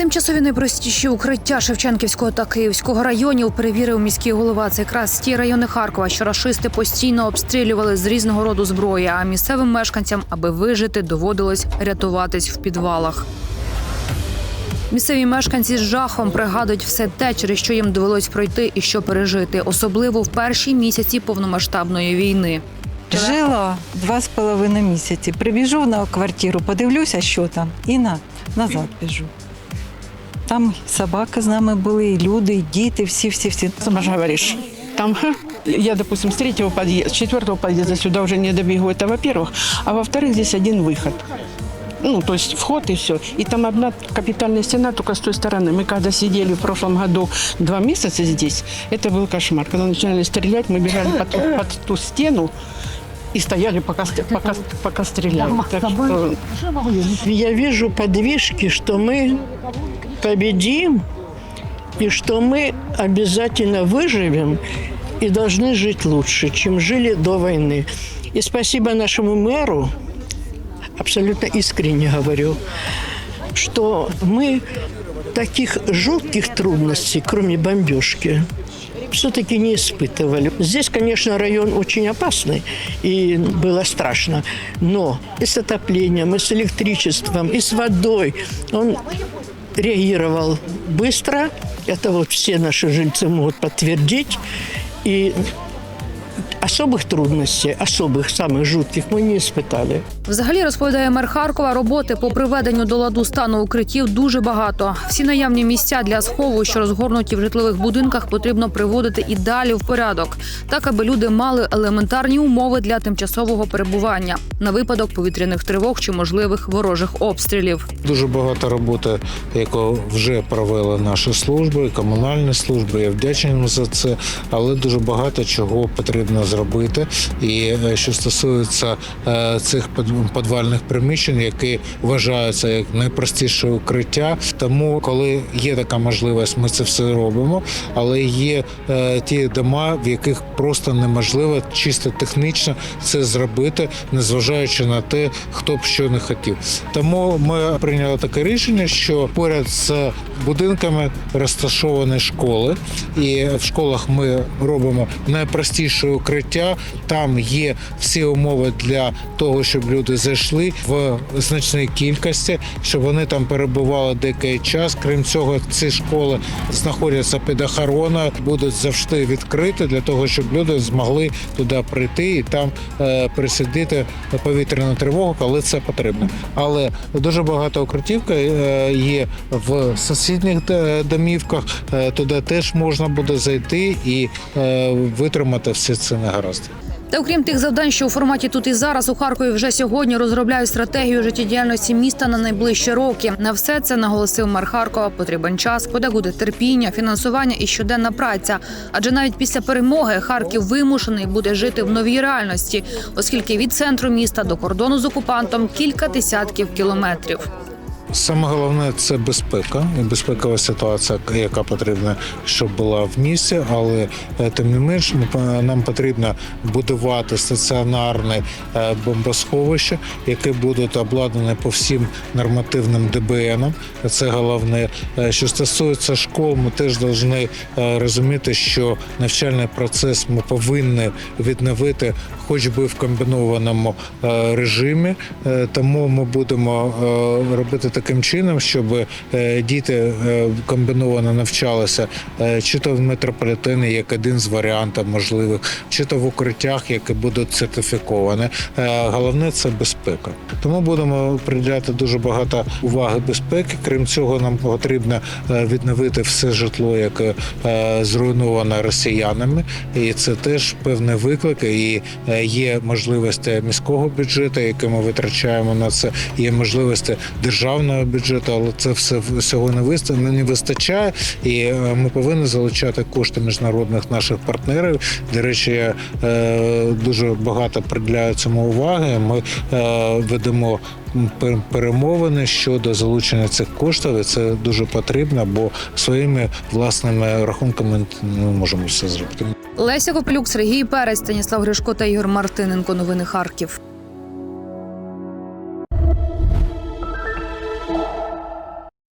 Тимчасові найпростіші укриття Шевченківського та Київського районів перевірив міський голова. Це якраз ті райони Харкова, що рашисти постійно обстрілювали з різного роду зброї. А місцевим мешканцям, аби вижити, доводилось рятуватись в підвалах. Місцеві мешканці з жахом пригадують все те, через що їм довелось пройти і що пережити, особливо в перші місяці повномасштабної війни. Жила два з половиною місяці. Прибіжу на квартиру, подивлюся, що там, і на, назад біжу. Там собаки з нами були, і люди, і діти, всі-всі-всі. Сама же говоришь. Там, ха, я, допустим, с третьего подъезда, с четвертого подъезда сюда уже не добегу, это во-первых. А во-вторых, здесь один выход. Ну, то есть вход и все. И там одна капитальная стена только с той стороны. Мы когда сидели в прошлом году два месяца здесь, это был кошмар. Когда начинали стрелять, мы бежали под, ту- под ту стену и стояли, пока, ст- пока, пока стреляли. Так что Я вижу подвижки, что мы победим и что мы обязательно выживем и должны жить лучше, чем жили до войны. И спасибо нашему мэру, абсолютно искренне говорю, что мы таких жутких трудностей, кроме бомбежки, все-таки не испытывали. Здесь, конечно, район очень опасный, и было страшно. Но и с отоплением, и с электричеством, и с водой он реагировал быстро. Это вот все наши жильцы могут подтвердить. И особых трудностей, особых, самых жутких мы не испытали. Взагалі розповідає мер Харкова, роботи по приведенню до ладу стану укриттів дуже багато. Всі наявні місця для схову, що розгорнуті в житлових будинках, потрібно приводити і далі в порядок, так аби люди мали елементарні умови для тимчасового перебування на випадок повітряних тривог чи можливих ворожих обстрілів. Дуже багато роботи, яку вже провели наші служби, комунальні служби. Я вдячний їм за це, але дуже багато чого потрібно зробити. І е, що стосується е, цих підвальних приміщень, які вважаються як найпростіше укриття. Тому, коли є така можливість, ми це все робимо. Але є е, ті дома, в яких просто неможливо чисто технічно це зробити, незважаючи на те, хто б що не хотів. Тому ми прийняли таке рішення, що поряд з будинками розташовані школи, і в школах ми робимо найпростіше укриття. Там є всі умови для того, щоб люди зайшли в значній кількості, щоб вони там перебували деякий час. Крім цього, ці школи знаходяться під охороною, будуть завжди відкриті для того, щоб люди змогли туди прийти і там е, присидіти повітряну тривогу, коли це потрібно. Але дуже багато укриттів е, є в сусідніх е, домівках. Туди теж можна буде зайти і витримати всі ці негаразди. Та окрім тих завдань, що у форматі тут і зараз у Харкові вже сьогодні розробляють стратегію життєдіяльності міста на найближчі роки. На все це наголосив мер Харкова. Потрібен час, подекуди терпіння, фінансування і щоденна праця. Адже навіть після перемоги Харків вимушений буде жити в новій реальності, оскільки від центру міста до кордону з окупантом кілька десятків кілометрів. Саме головне це безпека і безпекова ситуація, яка потрібна, щоб була в місті. Але е, тим не менш, нам потрібно будувати стаціонарне е, бомбосховище, яке будуть обладнані по всім нормативним ДБНам. Це головне. Е, Що стосується школ, ми теж повинні розуміти, що навчальний процес ми повинні відновити, хоч би в комбінованому режимі. Тому ми будемо робити таким чином, щоб е, діти е, комбіновано навчалися е, чи то в метрополітені, як один з варіантів можливих, чи то в укриттях, які будуть сертифіковані. Головне це безпека. Тому будемо приділяти дуже багато уваги безпеки. Крім цього, нам потрібно відновити все житло, яке зруйновано росіянами, і це теж певний виклик. І є можливості міського бюджету, які ми витрачаємо на це. Є можливості державного бюджету, але це все всього не виста- не вистачає. І е, ми повинні залучати кошти міжнародних наших партнерів. До речі, е, дуже багато приділяю цьому уваги. Ми е, ведемо пер- перемовини щодо залучення цих коштів. І це дуже потрібно, бо своїми власними рахунками не можемо все зробити. Леся Копилюк, Сергій Перець, Станіслав Гришко та Ігор Мартиненко. Новини Харків.